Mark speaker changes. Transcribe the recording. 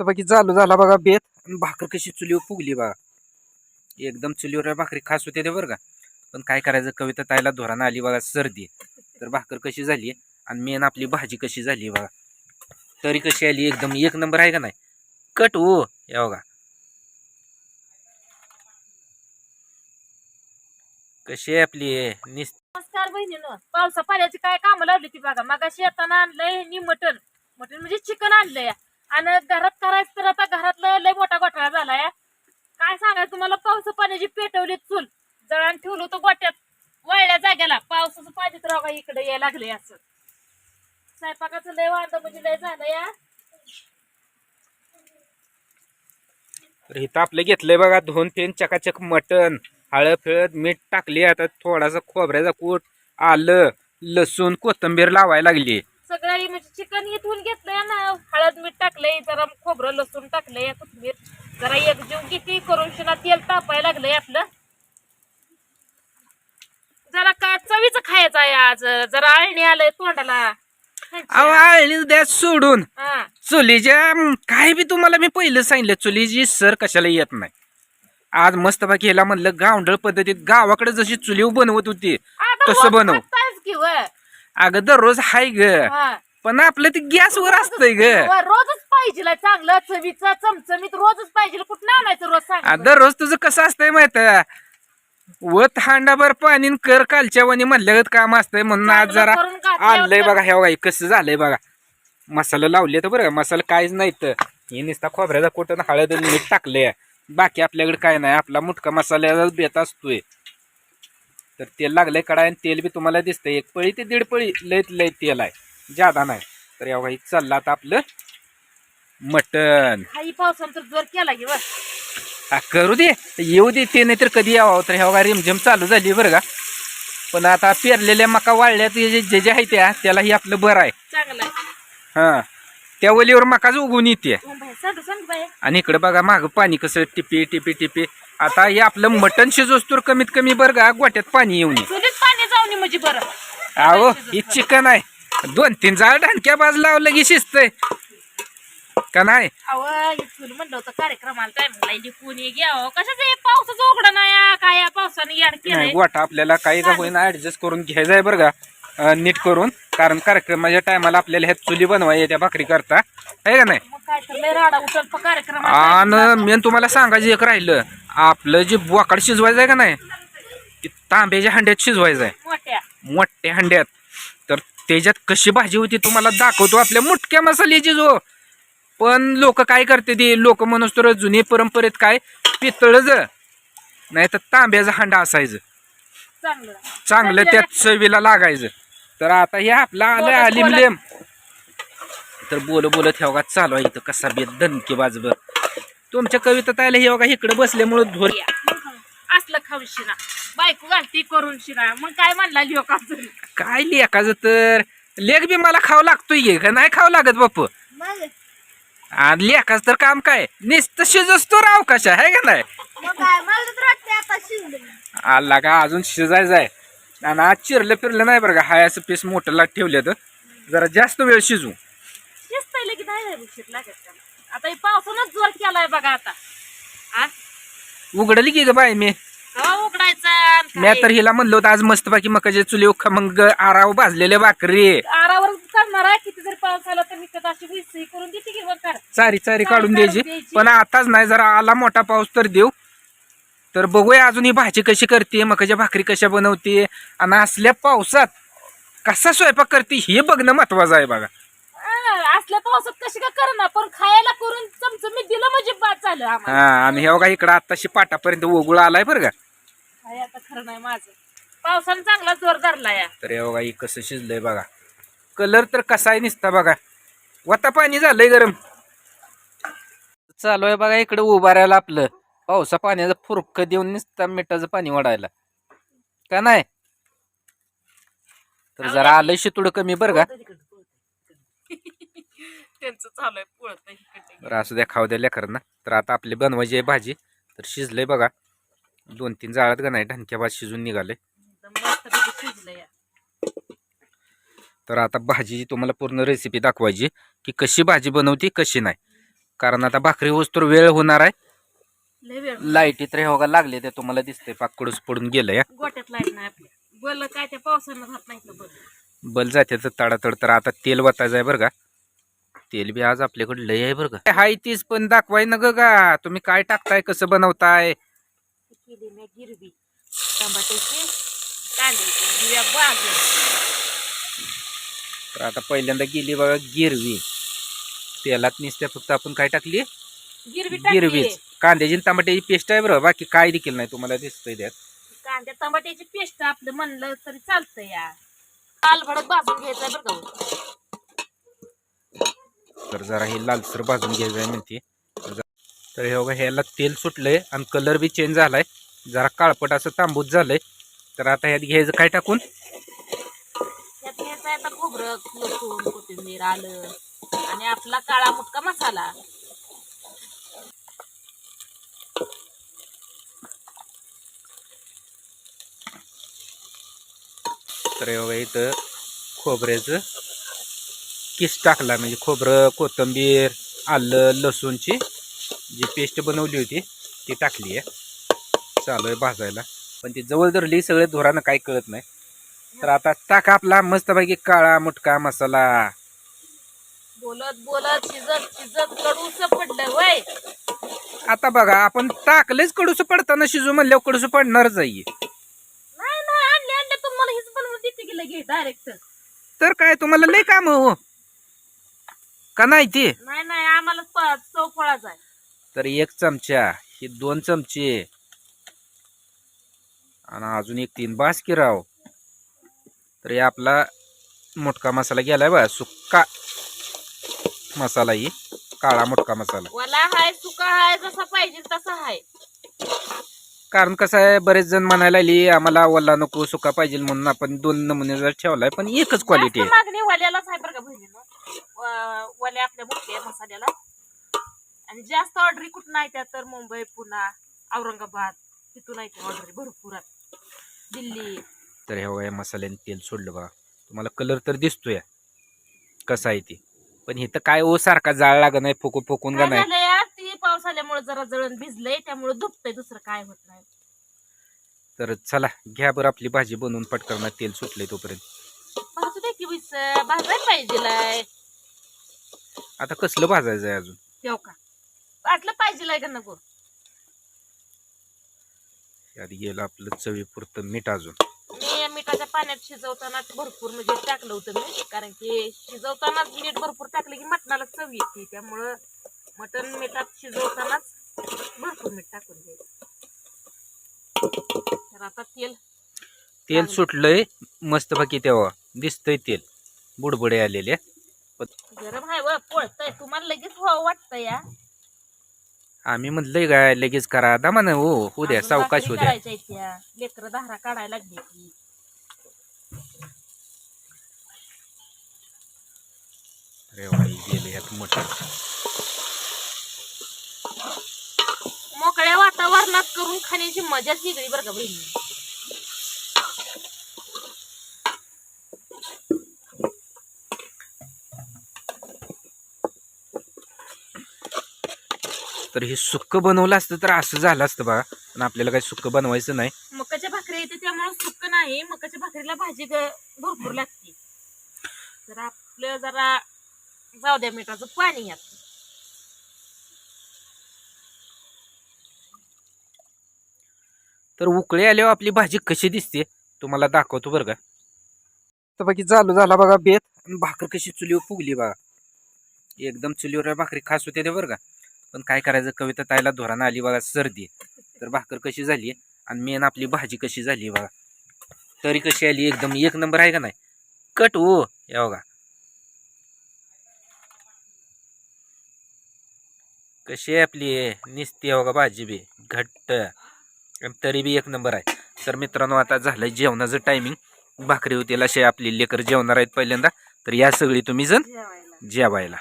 Speaker 1: तर बाकी चालू झाला बघा बेत. आणि भाकर कशी चुलीवर फुगली बघा. एकदम चुलीवर भाकरी खास होते ते बरं का. पण काय करायचं कविता ताईला धोरानं आली बघा सर्दी. तर भाकर कशी झाली आणि मेन आपली भाजी कशी झाली बघा. तरी कशी आली एकदम एक नंबर आहे का नाही? कट हो. या बघा. कशी आहे आपली? निस
Speaker 2: नमस्कार बहिणीनं पावसा पाण्याची काय कामं लावली ती बघा. मग शेतानं आणलंय नी मटन मटन म्हणजे चिकन आणलंय. आणि घरात करायचं तर आता घरातलं लय मोठा घोटाळा झालाय. काय सांगायचं तुम्हाला? पावसा पाण्याची पेटवली चूल. जळण ठेवलं होतं गोट्यात. वळल्या जाग्याला. पावसाचं पाणी तर बघा इकडे यायला लागलंय असं. स्वयंपाकाचं लय वांद म्हणजे लय झालं या
Speaker 1: तर इथं आपलं घेतलंय बघा दोन फेन चकाचक मटण हळद फिळद मीठ टाकली. आता थोडासा खोबऱ्याचा कूट आलं लसूण कोथंबीर लावायला लागली.
Speaker 2: सगळं हे म्हणजे चिकन इथून घेतलंय ना हळद मीठ टाकलंय जरा खोबरं लसूण टाकलंय कोथिंबीर. जरा एकजीव किती करून शिना तेल तापायला लागलंय आपलं. जरा काय चवीच खायचं आहे आज. जरा आळणी आलंय तोंडाला.
Speaker 1: अहो आळणी द्या सोडून.
Speaker 2: हा.
Speaker 1: चुलीच्या काय बी तुम्हाला मी पहिलं सांगितलं चुलीची सर कशाला येत नाही. आज मस्त बाकी ह्याला म्हणलं गावंडळ पद्धतीत गावाकडे जशी चुलीव बनवत होती
Speaker 2: आता
Speaker 1: तसं बनव.
Speaker 2: की व.
Speaker 1: अगं दररोज हाय ग.
Speaker 2: हा.
Speaker 1: पण आपलं ते गॅसवर असतंय ग.
Speaker 2: व, रोजच पाहिजे चांगलं चवीचं चमचमीत रोजच पाहिजे कुठं आणायचं रोज
Speaker 1: आ,
Speaker 2: सांग
Speaker 1: दररोज तुझं कसं असतंय माहीत व हांडाभर पाणी न कर कालच्या वाणी म्हणल्यागत काम असतंय म्हणून आज
Speaker 2: चांगलं
Speaker 1: जरा
Speaker 2: करून घातल्यावर
Speaker 1: आणलंय
Speaker 2: तर-
Speaker 1: बघा हे बघा हे कसं झालंय बघा. मसाला लावले तर बरं का मसाला काहीच नाही तर. हे नुसता खोबऱ्याचा कोटन हळद आणि मीठ टाकले बाकी आपल्याकडे काय नाही आपला मुटका मसाल्याचा बेत असतोय. तर तेल लागलंय कडाय आणि तेल बी तुम्हाला दिसतंय. एक पळी ते दीड पळी लयत लय तेल आहे. जादा नाही. तर या बघा चाललं आता आपलं मटण.
Speaker 2: काही पावसानं तर जोर केला की व.
Speaker 1: हा, करू दे. येऊ दे ते नाही तर कधी यावं? तर ह्या रिमझिम चालू झाली बरं का. पण आता पेरलेल्या मका वाळल्या ते जे जे जे आहे त्या त्यालाही आपलं बरं आहे.
Speaker 2: चांगलं आहे.
Speaker 1: हा. त्या वलीवर मकाच उगवून येते.
Speaker 2: सांगू सांग
Speaker 1: आणि इकडे बघा मागं पाणी कसं टिपी टिपी टिपी. आता हे आपलं मटण शिजोस तर कमीत कमी बरं का गोट्यात पाणी येऊन
Speaker 2: पाणी म्हणजे बरं.
Speaker 1: अहो ही चिकन आहे. दोन तीन जाळ ढाणक्या बाज लावलं की शिजतंय. का नाही?
Speaker 2: अव चूल म्हणलं होतं कार्यक्रमाला टायमिंगला कोणी घ्यावं कशाचं हे पावसाचं उघडं नाही हा, काय या पावसाने याड
Speaker 1: नाही
Speaker 2: केलंय
Speaker 1: गोठा आपल्याला काही का होईना ऍडजस्ट करून घ्यायचा आहे बरं का. अं, नीट करून. कारण कार्यक्रमाच्या टायमाला आपल्याला ह्यात चुली बनवाय येत्या भाकरी करता. आहे का नाही?
Speaker 2: मग काय तर लय राडा उचल प कार्यक्रम
Speaker 1: आणि मेन तुम्हाला सांगायचं एक राहिलं. आपलं जे बोकाड शिजवायचं आहे का नाही? ते तांब्याच्या हंड्यात शिजवायचं आहे.
Speaker 2: मोठ्या.
Speaker 1: मोठ्या हंड्यात. तर त्याच्यात कशी भाजी होती तुम्हाला दाखवतो. आपल्या मुटक्या मसाल्याची जो. पण लोक काय करते ते? लोक म्हणून तर जुनी परंपरेत काय? पितळच. नाही तर तांब्याचा हांडा असायचं.
Speaker 2: चांगलं.
Speaker 1: चांगलं त्यात चवीला लागायचं. तर आता हे आपला आलं
Speaker 2: बोलत
Speaker 1: आलिम
Speaker 2: बोलत.
Speaker 1: लेम तर बोल बोलत बघा चालू आहे इथं कसा बेत धनकी बाजबर तुमच्या कविता आल्या हे बघा इकडे बसल्यामुळे धोर.
Speaker 2: मग असलं खाऊन शिना बायको घालती करून शिना मग काय म्हणला लिओ का
Speaker 1: काय लेखाचं तर? लेख बी मला खावं लागतोय की का? नाही खावं लागत बापू. आणि लेखाचं तर काम काय? नुसतं शिजच तो राव कशा आहे का नाही? आला का? अजून शिजायचं आहे. आणि आज चिरलं फिरलं नाही बरं का? हाय असं पीस मोठं लाट ठेवलं तर जरा जास्त वेळ शिजू
Speaker 2: शिजताय नाही त्याला. आता हे पावसानंच जोर केलाय बघा आता. हा
Speaker 1: उघडली की ग बाय मी?
Speaker 2: उघडायचा आणि
Speaker 1: मी? तर हिला म्हणलो होतं आज मस्त बाकी मकाच्या चुली मग आराव भाजलेले भाकरी.
Speaker 2: आरावर करणार आहे किती जरी पाऊस आला तर मी अशी विसरी करून देते की बघ कर.
Speaker 1: चारी चारी काढून
Speaker 2: काढून
Speaker 1: द्यायची.
Speaker 2: द्यायची.
Speaker 1: पण आताच नाही जरा आला मोठा पाऊस तर देऊ. तर बघूया अजून ही भाजी कशी करते मकाच्या भाकरी कशा बनवते आणि असल्या पावसात कसा स्वयंपाक करते हे बघणं महत्वाचं आहे बघा.
Speaker 2: असल्या पावसात कशी काय करणार पण खायला करून चमचमीत दिलं म्हणजे बाद झालं आम्हाला.
Speaker 1: हा हे बघा इकडं आताशी पाटापर्यंत ओगुळ आलाय बरं का.
Speaker 2: काय आता खरं नाही माझं. पावसानं चांगला जोर धरला या.
Speaker 1: तर हे बघा ही कसं शिजलंय बघा. कलर तर कसा आहे निसता बघा. वता पाणी झालंय गरम. चालू आहे बघा इकडे उभारायला आपलं. पावसा पाण्याचं फुरक देऊन निसता मिठाचं पाणी वाढायला का नाही? तर जरा आलंय शितुड कमी बरं का.
Speaker 2: त्यांचं चालू आहे पळत
Speaker 1: असू द्या खाऊ द्या लेकरांना तर आता आपली बनवायची आहे भाजी. तर शिजलंय बघा. दोन तीन जाळात का नाही ढणक्या भात शिजून निघाले
Speaker 2: या.
Speaker 1: तर आता भाजीची तुम्हाला पूर्ण रेसिपी दाखवायची की कशी भाजी बनवती कशी नाही. कारण आता भाकरी होस तर वेळ होणार आहे.
Speaker 2: लय वेळ
Speaker 1: लाईटी तर हे बघा लागले ते तुम्हाला दिसते पाकडूस पडून गेलंय
Speaker 2: गोट्यात लाइट नाही आपल्या. बल काय त्या पावसानं राहत नाही बल
Speaker 1: बल जाते तर तडातड. तर आता तेल वतायचं आहे बरं का. तेल बी आज आपल्याकडे लय आहे बरं का. हाय तीच पण दाखवाय ना ग का तुम्ही काय टाकताय कसं बनवताय?
Speaker 2: केली मी गिरवी टमाट्याची कांद्याची गिऱ्या बाजून
Speaker 1: तर आता पहिल्यांदा गेली बघा गिरवी. तेलात निसत्या फक्त आपण काय टाकली?
Speaker 2: गिरवी
Speaker 1: गिरवीच. कांद्याची टमाट्याची पेस्ट आहे बरं. बाकी काय देखील नाही तुम्हाला दिसतंय त्यात.
Speaker 2: कांद्या टमाट्याची पेस्ट आपलं म्हणलं तरी चालतं या लाल भडक भाजून घ्यायचं बरं का.
Speaker 1: तर जरा हे लालसर भाजून घ्यायचं आहे म्हणते. तर हे बघा ह्याला तेल सुटलंय आणि कलर बी चेंज झालाय. जरा काळपट असं तांबूत झालंय. तर आता ह्यात घ्यायचं काय टाकून?
Speaker 2: त्यात घ्यायचं आहे आता खोबरं लसूण कोथिंबीर आलं आणि आपला काळा मुटका मसाला.
Speaker 1: तर हे बघा इथं खोबऱ्याचं किस टाकला म्हणजे खोबरं कोथिंबीर आलं लसूणची जी पेस्ट बनवली होती ती टाकली आहे. चालू आहे भाजायला. पण ती जवळ धरली सगळं धोरानं काय कळत नाही. तर आता टाका आपला मस्तपैकी काळा मुटका मसाला.
Speaker 2: बोलत बोलत शिजत शिजत कडूच पडलं वय.
Speaker 1: आता बघा आपण टाकलेच कडूस पडताना शिजू म्हणल्यावर कडूस पडणारच आहे
Speaker 2: नाही नाही आणले आणले. तुम्हाला हीच बनवून देते की लगे डायरेक्ट
Speaker 1: तर काय तुम्हाला लय काम हो. का नाही ते?
Speaker 2: नाही नाही आम्हाला प- चव फळाचा आहे.
Speaker 1: तर एक चमचा हे दोन चमचे. आणि अजून एक तीन बास की राव तर हे आपला मोठका मसाला गेलाय बा सुक्का मसाला ही काळा मोठका मसाला.
Speaker 2: वला हाय सुका हाय जसा पाहिजे तसा हाय.
Speaker 1: कारण कसं आहे बरेच जण म्हणायला लागली आम्हाला वल्ला नको सुका पाहिजे म्हणून आपण दोन नमुने जर ठेवलाय पण एकच क्वालिटी
Speaker 2: जास्त
Speaker 1: आहे.
Speaker 2: मागणी वल्यालाच आहे बरं का बहिणीनं व- वल्या आपल्या मोठ्या मसाल्याला. आणि जास्त ऑर्डरी कुठं नाही त्या तर मुंबई पुणे औरंगाबाद तिथून आहे त्या ऑर्डरी भरपूर आहेत. दिल्ली.
Speaker 1: तर हे बघा या मसाल्याने तेल सोडलं बघा. तुम्हाला कलर तर दिसतोय. कसा आहे ते? पण इथं काय ओ सारखा जाळ लागत नाही फुकू फुकून का
Speaker 2: काय
Speaker 1: नाही.
Speaker 2: झालंय आज ती पाऊस आल्यामुळे जरा जळण भिजलंय त्यामुळे दुखतंय दुसरं काय होत नाही.
Speaker 1: तर चला घ्या बरं आपली भाजी बनवून पटकन तेल सुटले तोपर्यंत.
Speaker 2: भाजू दे की वीस भाजायला पाहिजे
Speaker 1: आता कसलं भाजायचं आहे अजून?
Speaker 2: तेव का? वाटलं पाहिजे का नको
Speaker 1: यात गेलं आपलं चवीपुरतं मीठ अजून.
Speaker 2: मी मिठाच्या पाण्यात शिजवताना भरपूर म्हणजे टाकलं होतं मी कारण की शिजवतानाच मीठ भरपूर टाकलं की मटणाला चव येते. त्यामुळं मटण मिठात शिजवतानाच भरपूर मीठ टाकून घ्यायचं. तर आता तेल
Speaker 1: तेल
Speaker 2: चांगलं.
Speaker 1: सुटलंय. मस्त बाकी तेव्हा दिसतंय तेल. बुडबुडे आलेले.
Speaker 2: गरम आहे व पोळतंय. तुम्हाला लगेच व्हावं वाटतं या.
Speaker 1: आम्ही म्हणलंय काय लगेच करा. दामा ना हो उद्या सावकाश उद्या
Speaker 2: लेकरं धारा काढायला लागली ती
Speaker 1: अरे वा, हे गेले यात
Speaker 2: मोकळ्या वातावरणात करून खाण्याची मजाच वेगळी बरं का बहिणी.
Speaker 1: तर हे सुक्क बनवलं असतं तर असं झालं असतं बघा पण आपल्याला काही सुक्क बनवायचं नाही.
Speaker 2: मकाच्या भाकरी येते त्यामुळे सुक्क नाही. मकाच्या भाकरीला भाजी ग- भरपूर लागते. जर आपलं जरा जाऊ द्या मिठाचं पाणी यात
Speaker 1: तर उकळे आल्यावर आपली भाजी कशी दिसते तुम्हाला दाखवतो बरं का. तर बाकी चालू झाला बघा बेत. आणि भाकर कशी चुलीवर फुगली बघा एकदम चुलीवर भाकरी खास होते ते बरं का. पण काय करायचं? कविता ताईला धोरानं आली बघा सर्दी. तर भाकर कशी झाली? आणि मेन आपली भाजी कशी झाली बघा. तरी कशी आली? एकदम एक नंबर आहे का नाही? कट हो. या बघा. कशी आहे आपली? निसती बघा भाजी बी. घट्ट. आणि तरी बी एक नंबर आहे. तर मित्रांनो आता झालंय जेवणाचं टायमिंग भाकरी होतील असे आपली लेकर जेवणार आहेत पहिल्यांदा. तर या सगळी तुम्ही जण जेवायला.